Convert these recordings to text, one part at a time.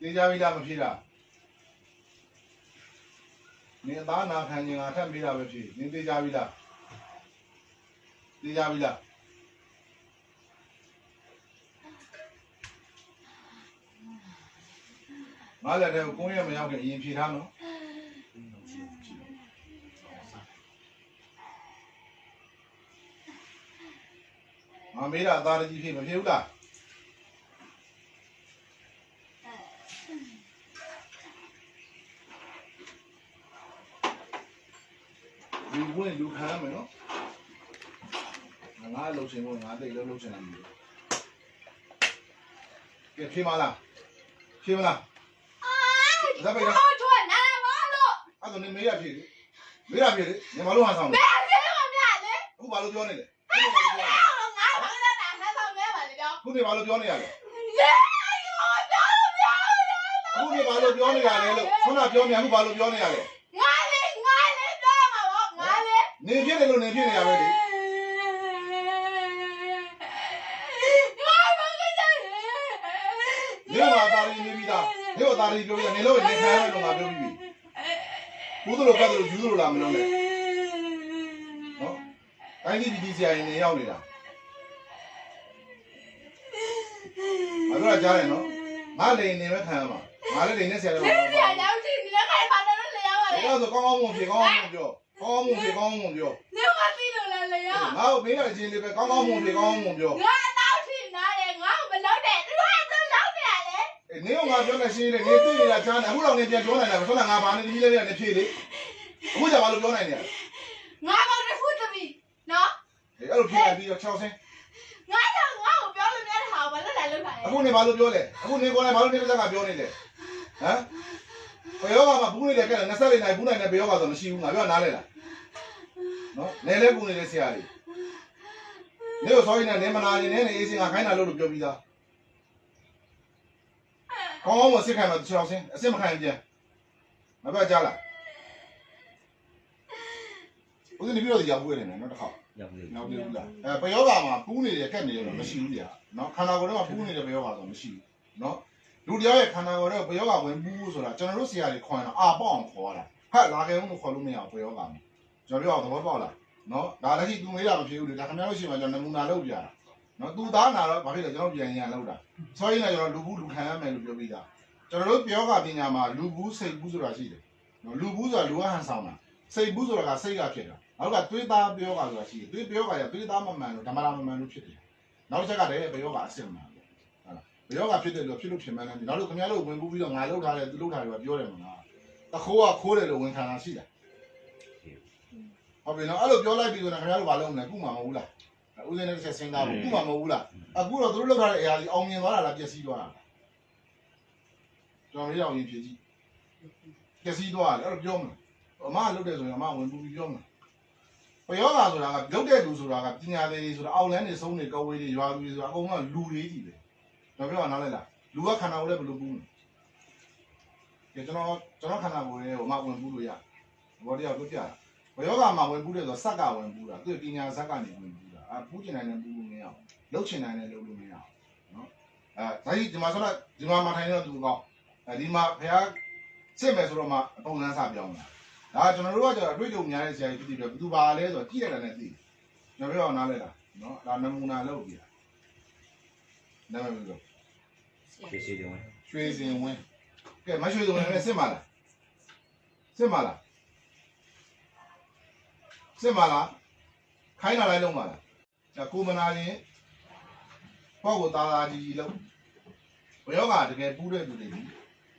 တေးကြပြီလားမဖြေတာနင်အသားနာခံရင်ငါထပ်မေးတာပဲဖြေနင်တေးကြပြီလားတေးကြပြီလားငါလည်းတဲ့ကိုင်းရမရောက်ခင်အရင်ဖြေထားနော်ငါမေးတာအသားတကြီးဖြေမဖြေဘူးလား လူဝင်လူခံရမယ်နော်ငါလှုပ်ရှင်ဖို့ငါတိတ်လှုပ်လှုပ်ရှင်နေတယ်ကဲဖြေမလားဖြေမလားဒါပဲတော့ထွက်နာမလို့အဲ့ဒါနေမေးရဖြေလေမေးရဖြေလေညီမလို့ဟန်ဆောင်လေမေးဖြေလို့မရလေအခုဘာလို့ပြောနေလဲခုနေဘာလို့ပြောနေရလဲခုနေဘာလို့ပြောနေရလဲလို့ခုနပြောနေအခုဘာလို့ပြောနေရလဲ နေဖြစ်တယ်လို့နေဖြစ်နေရပဲလေနေမှာတာရီနေပြီးသားနေတော့တာရီပြောပြီးနေလို့နေခံရတော့ငါပြောပြီးဘူးတို့လိုပတ်တို့ယူတို့လာမလို့လေနော်တိုင်းပြည်ပြည်ဆရာရင်နေရောက်နေတာအဲ့တော့ကြားတယ်နော်ငါလိန်နေပဲခံရမှာငါလည်းလိန်နဲ့ဆရာလည်းမဟုတ်ဘူးဆရာရောက်ကြည့်ဒီလည်းခိုင်ပါတယ်လို့လည်းရောက်ပါလေအဲ့တော့ကောင်းကောင်းမဖြစ်ကောင်းကောင်းမပြော ကောင်းမှုတွေကောင်းမှုပြောနေဝသိလို့လားလေရောငါ့ကိုမင်းကချင်းလေးပဲကောင်းကောင်းမှုတွေကောင်းမှုပြောငါအတော့ထိနားတယ်ငါ့ကိုမလုပ်နဲ့သူကသူလုပ်နေရလေနေကငါပြောနေရှင်းလေနေသိနေတာချမ်းတယ်အခုတော့နေပြန်ပြောနိုင်တာဆိုတော့ငါဘာနဲ့တကြီးလေးလေးနဲ့ဖြေလေအခုကြဘာလို့ပြောနိုင်နေရငါကတော့ခုတမီနော်အဲ့လိုဖြေပြီးတော့60ဆင်းငါတော့ငါ့ကိုပြောလို့မရတာဘာလို့လဲလုပ်တာလဲအခုနေဘာလို့ပြောလဲအခုနေကောင်းလဲဘာလို့နေပစက်ကပြောနေလဲဟမ် ဘယ်ရောကမှဘူးနေတယ်ကဲ20လေးနိုင်ဘူးနိုင်တယ်ဘယ်ရောကဆိုမရှိဘူးငါပြောနားလဲလားနော်နေလဲဘူးနေတဲ့ဆရာလေးနေကိုစောရင်းနဲ့နေမနာနေနဲ့အေးစင်ငါခိုင်းတာလို့လို့ပြောပြီးသားကောင်းကောင်းမစစ်ခိုင်းမှာ6ဆင်းအစစ်မခိုင်းပြန်မပြောကြလားဦးဇင်းဒီပြောတရားပွေးနေတယ်နော်တစ်ခါရောက်ပြီနောက်ပြီးဘူးလားအဲပယောဂါမှာပူးနေတယ်ကက်နေတယ်မရှိဘူးကြာနော်ခန္ဓာကိုယ်ထဲမှာပူးနေတဲ့ပယောဂါဆိုမရှိဘူးနော် လူတယောက်ရဲ့ခန္ဓာကိုယ်ထဲပယောဂါဝင်ပူးဆိုတာကျွန်တော်တို့ဆရာတွေခေါ်ရင်အာပေါ့အောင်ခေါ်တာဟဲ့လာခဲ့ဦးလို့ခေါ်လို့မရဘူးပယောဂါမှာကျွန်တော်ပြောအောင်သဘောပေါက်လားနော်ဒါလည်းရှိသူမေးတာမဖြစ်ဘူးလေဒါခင်ဗျားတို့ရှိမှကျွန်တော်နမူနာလုပ်ပြတာနော်သူသားနာတော့ဘာဖြစ်လဲကျွန်တော်ပြန်ရင်လောက်တာဆောရင်းနဲ့ကျွန်တော်လူဘူးလူခံရမယ်လို့ပြောပြီးသားကျွန်တော်တို့ပယောဂါပညာမှာလူဘူးစိတ်ဘူးဆိုတာရှိတယ်နော်လူဘူးဆိုတာလူကဟန်ဆောင်တာစိတ်ဘူးဆိုတာကစိတ်ကဖြစ်တာနောက်ကသွေးသားပြောကဆိုတာရှိတယ်သွေးပြောကရသွေးသားမမှန်လို့ဓမ္မရာမမှန်လို့ဖြစ်တယ်နောက်တစ်ချက်ကလည်းပြောကအစစ်မှန်တ ယ်ဟုတ်လားပြောကဖြစ်တယ်လို့ဖြစ်လို့ဖြစ်မှန်းတယ်နောက်လို့ခင်ဗျားတို့ဝင်ပူးပြီးတော့ငါလှုပ်ထားတယ်သူလှုပ်ထားတယ်ကပြောတယ်မလားတခိုးကခိုးတယ်လို့ဝန်ခံတာရှိတယ်ဟုတ်ပြီနော်အဲ့လိုပြောလိုက်ပြီးတော့ခင်ဗျားတို့ဘာလုပ်မလဲခုမှမဟုတ်ဘူးလားဦးစင်းနဲ့ဆက်စင်းသားဘူးခုမှမဟုတ်ဘူးလားအခုတော့သူတို့လှုပ်ထားတဲ့အရာကြီးအောင်မြင်သွားတာလားပျက်စီးသွားတာလားကျွန်တော်လေးအောင်ရင်ဖြည့်ကြည့်ပျက်စီးသွားတယ်အဲ့လိုပြောမလားအမကလှုပ်တယ်ဆိုရင်အမဝင်ပူးပြီးပြောမလားပယောဂါဆိုတာကလုတ်တဲ့လူဆိုတာကပညာသေးတွေဆိုတာအောက်လန်းနေဆုံးနေကောဝေးတွေရွာသူတွေဆိုတာအကုန်လုံးကလူတွေကြီးပဲ တော့ပြောတာနားလဲလားလူကခန္ဓာကိုယ်လည်းဘယ်လိုပူးလဲကဲကျွန်တော်ကျွန်တော်ခန္ဓာကိုယ်ရဲ့ဟိုမှာဝင်ပူးလို့ရဘောတရားတို့ပြတာပယောဂါမှာဝင်ပူးတယ်ဆိုတော့စက်ကဝင်ပူးတာသူ့ပညာဇက်ကနေဝင်ပူးတာအဲပူးကျင်နိုင်တယ်ပူးလို့မရအောင်လုတ်ချင်နိုင်တယ်လုတ်လို့မရအောင်နော်အဲဒါကြီးဒီမှာဆိုတော့ဒီမှာမထိုင်တော့သူကောအဲဒီမှာဖះစစ်မယ်ဆိုတော့မှပုံစံစပြောင်းတာဒါကျွန်တော်တို့ကကျတော့အတွေ့အကြုံများတဲ့ဆရာကြီးဖြစ်ပြီးတော့ဘယ်သူပါလဲဆိုတော့ကြည့်လိုက်တာနဲ့သိတယ်။ကျွန်တော်ပြောအောင်နားလဲလားနော်ဒါနမူနာလုပ်ပြတာ။နာမည် ရွှေစီတင်ဝင်ရွှေစင်ဝင်းကဲမရွှေစင်ဝင်းလည်းစစ်မလားစစ်မလားစစ်မလားခိုင်းလာလိုက်လုံးပါလားဒါကိုမနာရင်ပေါ့ကိုသားသားကြီးကြီးလုံးဘယောကတကယ်ပူးတဲ့လူတွေကြီး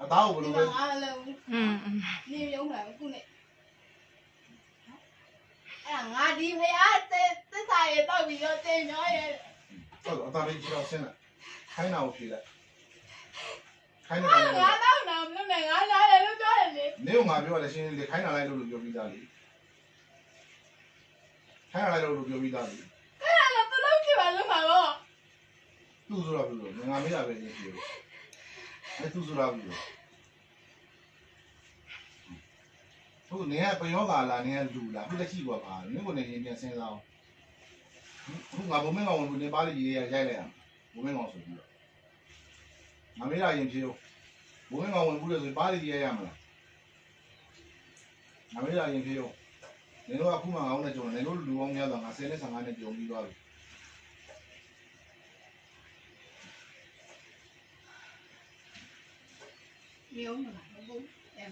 အသားကိုဘယ်ဒီလိုမှာလဲငါလည်းอืมอืมနေရုံလာခုနဲ့အဲ့ဒါငါဒီဖရားသစ္စာရေတောက်ပြီးတော့တင်ရောရဲ့ဟုတ်တော့အသားလေးကြီးတော့ဆင်းလိုက်ခိုင်းတာကိုဖြေလိုက် ခိုင်းတာလည်းငါတော့တော့မလုပ်နိုင်ငါလာတယ်လို့ပြောတယ်လေနင်းကငါပြောရတယ်ရှင်းရှင်းလေးခိုင်းတာလိုက်လို့လို့ပြောပြီးသားလေခိုင်းတာလိုက်လို့လို့ပြောပြီးသားလေအဲ့ဒါလည်းသူလုပ်ကြည့်ပါလို့ပါတော့သူ့ဆိုတော့ဘူးလို့ငါမေးတာပဲရှင်းရှင်းလို့အဲ့သူ့ဆိုတော့ဘူးလို့သူ့နင်းကပယောဂါလာနင်းကလူလာခုလက်ရှိကပါနင်းကိုနေရင်ပြန်စဉ်းစားအောင်ခုငါဘုံမင်းကောင်ကိုနင်းပါလိရေးရရိုက်လိုက်အောင်ဘုံမင်းကောင်ဆိုပြီးတော့ ငါမေးတာရင်ဖြေဦးဘဝင်းကောင်ဝင်ဘူးလို့ဆိုပါးရီရရမလားငါမေးတာရင်ပြေရောနင်တို့ကအခုမှငါအောင်နဲ့ကြုံတယ်နင်တို့လူပေါင်းများတော့ငါ10နဲ့15နဲ့ကြုံပြီးသွားပြီမျိုးမလားဟုတ်ဘူးအဲ